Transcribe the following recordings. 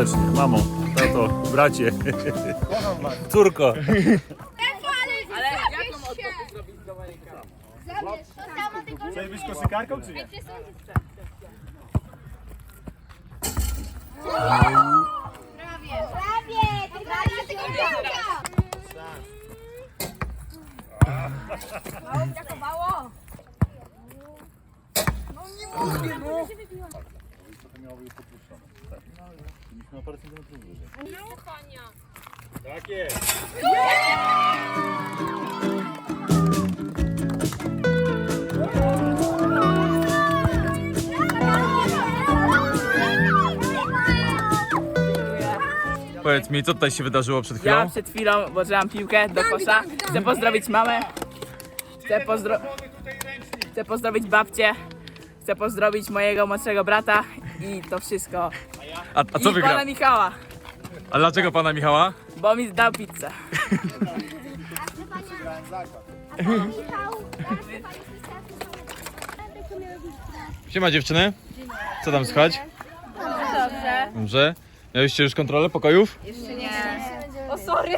Serdecznie. Mamo, tato, bracie, córko. Ale jaką odpowiedź zrobić do Majka? Chcesz być koszykarką czy nie? Prawie! Prawie! Tylko piłka! Miało być popuszczone. Tak. Mieliśmy o parę centymetrów wyżej. Tak jest. Powiedz mi, co tutaj się wydarzyło przed chwilą? Ja przed chwilą włożyłam piłkę do kosza. Chcę pozdrowić mamę. Chcę, pozdro... Chcę pozdrowić babcię. Chcę pozdrowić mojego młodszego brata i to wszystko. A, a co I wygrał? pana Michała, A dlaczego pana Michała? bo mi dał pizzę. Siema dziewczyny. Co tam słychać? Dobrze. Dobrze. Miałyście już kontrolę pokojów? O, sorry.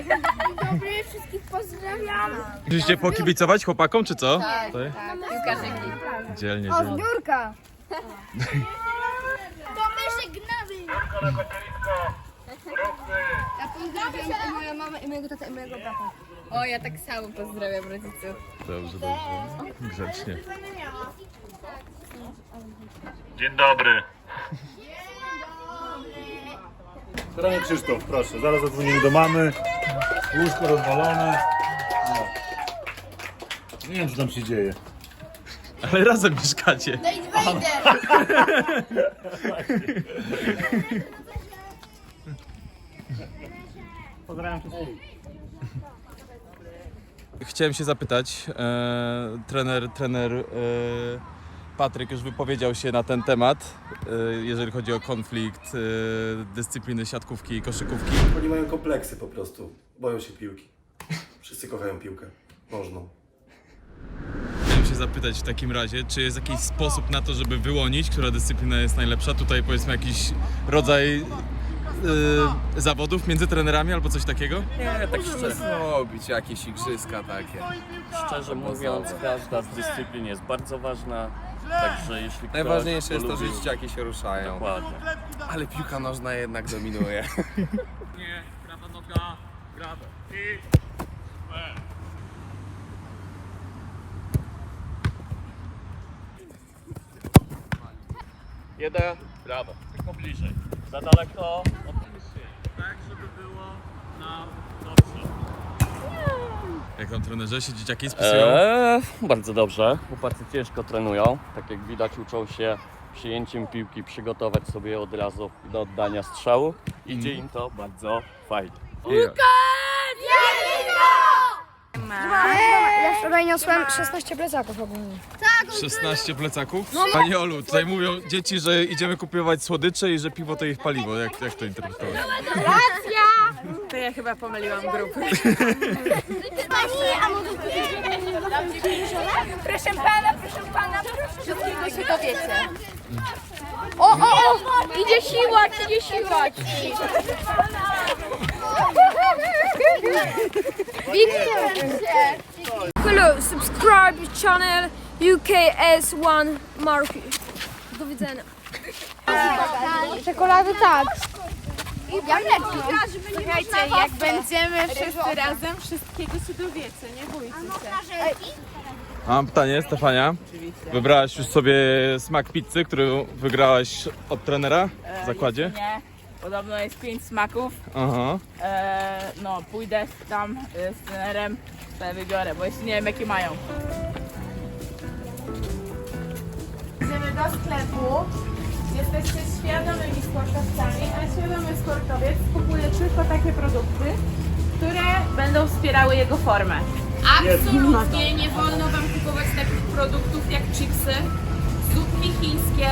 Dobry, wszystkich pozdrawiam. Chcieliście pokibicować chłopakom, czy co? Tak. Piłkarzyki. Dzielnie, dzielnie. Zbiórka. To my żegnamy. Ja pozdrawiam moją mamę i mojego tatę i mojego brata. O, ja tak samo pozdrawiam rodziców. Dobrze, dobrze. Grzecznie. Dzień dobry. Panie Krzysztof, proszę, zaraz zadzwonimy do mamy. Łóżko rozwalone. No. Nie wiem, co tam się dzieje. Ale razem mieszkacie. Pozdrawiam wszystkich. Chciałem się zapytać, e, trener, trener e, Patryk już wypowiedział się na ten temat, e, jeżeli chodzi o konflikt e, dyscypliny siatkówki i koszykówki. Oni mają kompleksy po prostu. Boją się piłki. Wszyscy kochają piłkę. Nożną. Zapytać w takim razie, czy jest jakiś sposób na to, żeby wyłonić, która dyscyplina jest najlepsza? Tutaj powiedzmy jakiś rodzaj e, zawodów między trenerami albo coś takiego? Nie, tak szczerze zrobić jakieś igrzyska takie. Szczerze mówiąc, każda z dyscyplin jest bardzo ważna. Także jeśli ktoś Najważniejsze jest to, polubił- że dzieciaki się ruszają. Dokładnie. Ale piłka nożna jednak dominuje. Nie, prawa noga, brawo. Jeden, brawo. Tylko bliżej. Za daleko. Tak, żeby było na dobrze. Jak tam trenerze się dzieciaki spisują? Eee, bardzo dobrze. Chłopacy ciężko trenują. Tak jak widać, uczą się przyjęciem piłki przygotować sobie od razu do oddania strzału. Idzie im to bardzo fajnie. Ja wczoraj niosłem 16 plecaków ogólnie. 16 plecaków? Panie Olu, tutaj mówią dzieci, że idziemy kupować słodycze i że piwo to ich paliwo. Jak, jak to interpretować? To ja chyba pomyliłam grupy. Proszę pana, proszę pana, wszystkiego się dowiecie. O, o, o! Idzie siłacz, idzie siłacz! Hello, subscribe channel UKS1 Marky. Do widzenia. Czekolady tak. Słuchajcie, jak będziemy wszyscy razem, wszystkiego się dowiecie, nie bójcie się. Mam pytanie, Stefania. Wybrałaś już sobie smak pizzy, który wygrałaś od trenera w zakładzie? Nie. Podobno jest pięć smaków. Aha. Eee, no, pójdę tam e, z trenerem, sobie wybiorę, bo jeszcze nie wiem jakie mają. Idziemy do sklepu, jesteście świadomymi sportowcami, a świadomy sportowiec kupuje tylko takie produkty, które będą wspierały jego formę. Absolutnie nie wolno Wam kupować takich produktów jak chipsy, zupki chińskie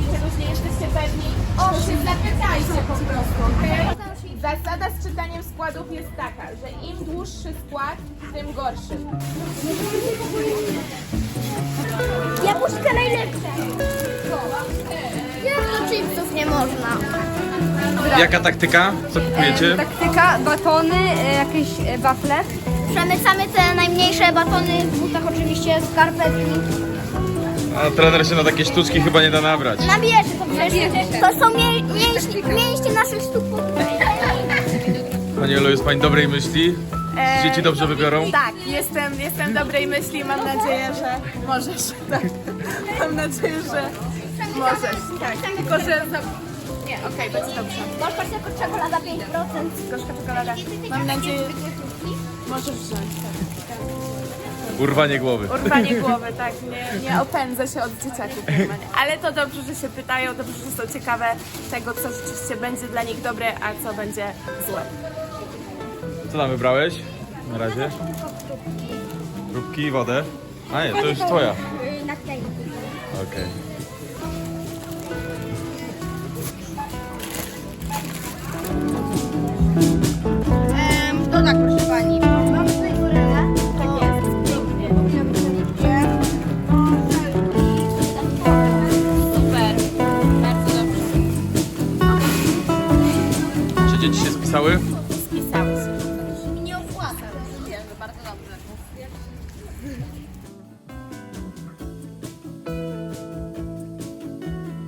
i czegoś nie jesteście pewni, to się zapytajcie po prostu, okej? Zasada z czytaniem składów jest taka, że im dłuższy skład, tym gorszy. Jabłuszka to czy chipsów nie można. Jaka taktyka? Co kupujecie? Taktyka, batony, e, jakieś e, wafle. Przemycamy te najmniejsze batony w butach oczywiście, skarpetki. A trener się na takie sztuczki chyba nie da nabrać. Na bierze to przecież. To są mię mięśnie, mięśnie naszych stóp. Pani Olu, jest pani dobrej myśli? Dzieci dobrze wybiorą? Tak, jestem, jestem dobrej myśli, mam nadzieję, że możesz. Tak. Mam nadzieję, że możesz. Tak, tylko że... Nie, okej, będzie dobrze. Jako czekolada 5%. Gorzka czekolada. Mam nadzieję, możesz wziąć. Tak. Urwanie głowy. Urwanie głowy, tak, nie, nie opędzę się od dzieciaków normalnie. Ale to dobrze, że się pytają, dobrze, że są ciekawe tego, co rzeczywiście będzie dla nich dobre, a co będzie złe. Co tam wybrałeś? Na razie? Próbki i wodę? A nie, to już twoja. Na tej. Okej. Czy dzieci się spisały?